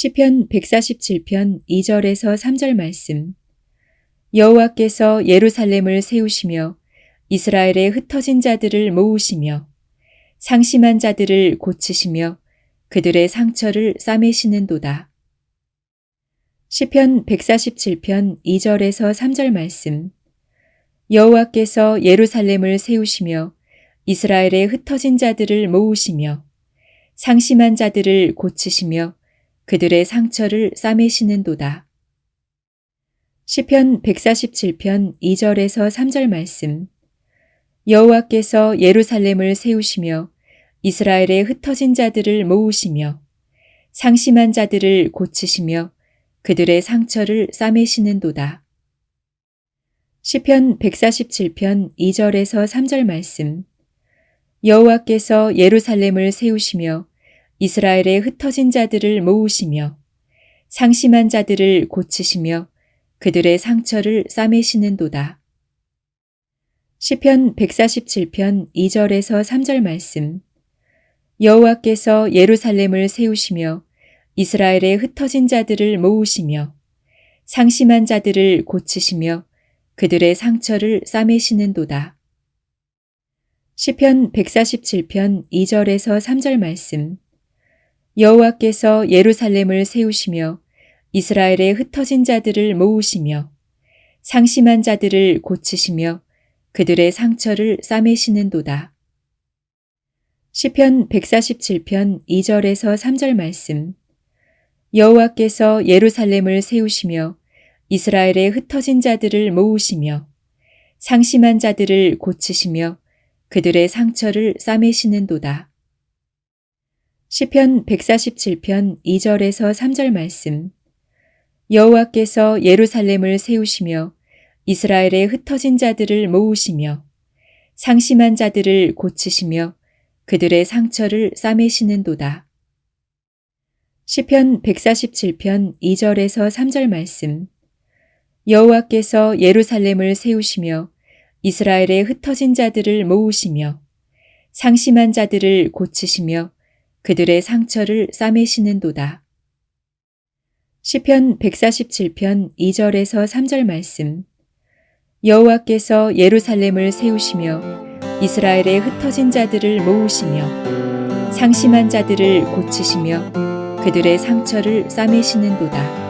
시편 147편 2절에서 3절 말씀. 여호와께서 예루살렘을 세우시며 이스라엘의 흩어진 자들을 모으시며 상심한 자들을 고치시며 그들의 상처를 싸매시는도다. 시편 147편 2절에서 3절 말씀. 여호와께서 예루살렘을 세우시며 이스라엘의 흩어진 자들을 모으시며 상심한 자들을 고치시며 그들의 상처를 싸매시는도다. 시편 147편 2절에서 3절 말씀. 여호와께서 예루살렘을 세우시며 이스라엘의 흩어진 자들을 모으시며 상심한 자들을 고치시며 그들의 상처를 싸매시는도다. 시편 147편 2절에서 3절 말씀. 여호와께서 예루살렘을 세우시며 이스라엘의 흩어진 자들을 모으시며 상심한 자들을 고치시며 그들의 상처를 싸매시는도다. 시편 147편 2절에서 3절 말씀. 여호와께서 예루살렘을 세우시며 이스라엘의 흩어진 자들을 모으시며 상심한 자들을 고치시며 그들의 상처를 싸매시는도다. 시편 147편 2절에서 3절 말씀. 여호와께서 예루살렘을 세우시며 이스라엘의 흩어진 자들을 모으시며 상심한 자들을 고치시며 그들의 상처를 싸매시는도다. 시편 147편 2절에서 3절 말씀. 여호와께서 예루살렘을 세우시며 이스라엘의 흩어진 자들을 모으시며 상심한 자들을 고치시며 그들의 상처를 싸매시는도다. 시편 147편 2절에서 3절 말씀. 여호와께서 예루살렘을 세우시며 이스라엘의 흩어진 자들을 모으시며 상심한 자들을 고치시며 그들의 상처를 싸매시는도다. 시편 147편 2절에서 3절 말씀. 여호와께서 예루살렘을 세우시며 이스라엘의 흩어진 자들을 모으시며 상심한 자들을 고치시며 그들의 상처를 싸매시는도다. 시편 147편 2절에서 3절 말씀. 여호와께서 예루살렘을 세우시며 이스라엘의 흩어진 자들을 모으시며 상심한 자들을 고치시며 그들의 상처를 싸매시는도다.